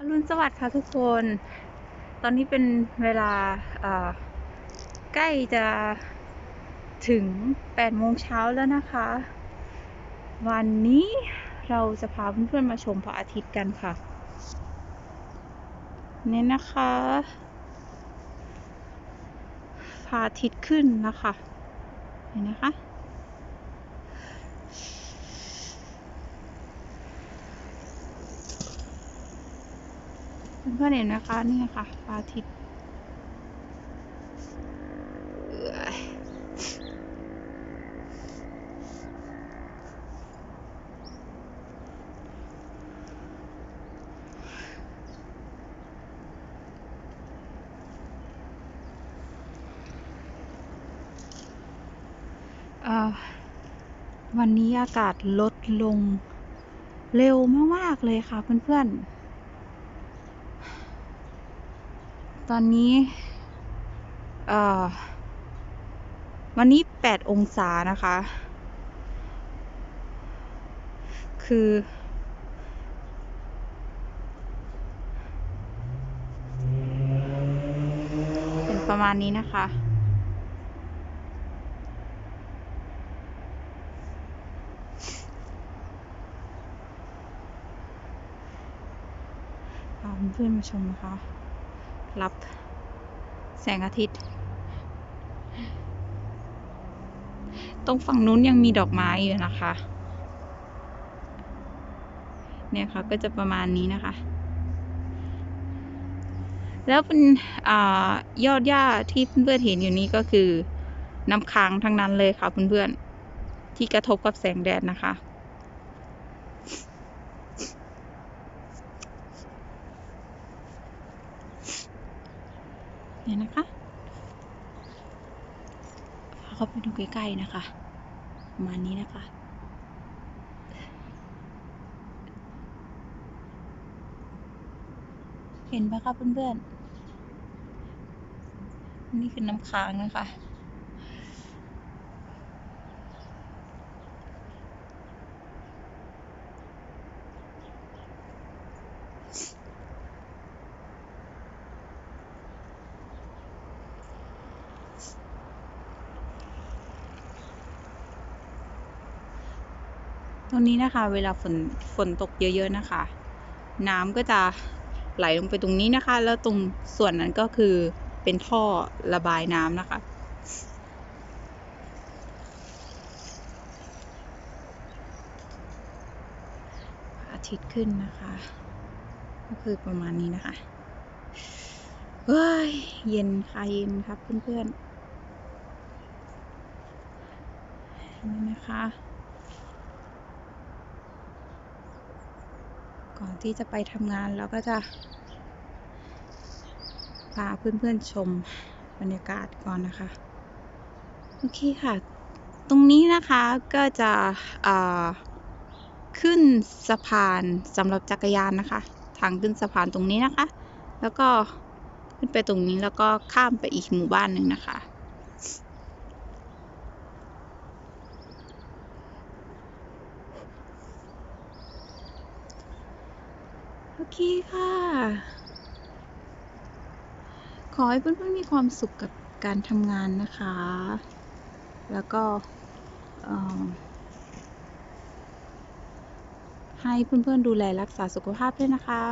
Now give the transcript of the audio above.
อรุณสวัสดิ์ค่ะทุกคน ตอนนี้เป็นเวลาใกล้จะถึง8โมงเช้าแล้วนะคะ วันนี้เราจะพาเพื่อนๆมาชมพระอาทิตย์กันค่ะเนี่ยนะคะพระอาทิตย์ขึ้นแล้วค่ะเห็นนะคะ เพื่อนๆเห็นไหมคะนี่ค่ะพระอาทิตย์วันนี้อากาศลดลงเร็วมาก ๆ เลยค่ะเพื่อน ๆ ตอนนี้วันนี้ 8 องศานะคะ คือ เป็นประมาณนี้นะคะพาเพื่อนมาชมนะคะ รับแสงอาทิตย์ ตรงฝั่งนู้นยังมีดอกไม้อยู่นะคะ เนี่ยค่ะก็จะประมาณนี้นะคะ แล้วเป็นอยอดหญ้าที่เพื่อนๆเห็นอยู่นี้ก็คือน้ำค้างทั้งนั้นเลยค่ะเพื่อนๆที่กระทบกับแสงแดดนะคะ เนี่ยนะคะพาเข้าไปดูใกล้ๆนะคะประมาณนี้นะคะ เห็นไหมคะเพื่อนๆนี่คือน้ำค้างนะคะ ตรงนี้นะคะ เวลาฝนฝนตกเยอะๆนะคะ น้ำก็จะไหลลงไปตรงนี้นะคะ แล้วตรงส่วนนั้นก็คือเป็นท่อระบายน้ำนะคะ อาทิตย์ขึ้นนะคะ ก็คือประมาณนี้นะคะเฮ้ยเย็นค่ะเย็นครับเพื่อนๆนี่นะคะ ก่อนที่จะไปทำงานเราก็จะพาเพื่อนๆชมบรรยากาศก่อนนะคะ โอเคค่ะ ตรงนี้นะคะก็จะขึ้นสะพานสำหรับจักรยานนะคะ ทางขึ้นสะพานตรงนี้นะคะ แล้วก็ขึ้นไปตรงนี้แล้วก็ข้ามไปอีกหมู่บ้านหนึ่งนะคะ โอเคค่ะ ขอให้เพื่อนๆมีความสุขกับการทำงานนะคะ แล้วก็เอ่อให้เพื่อนๆดูแลรักษาสุขภาพด้วยนะคะ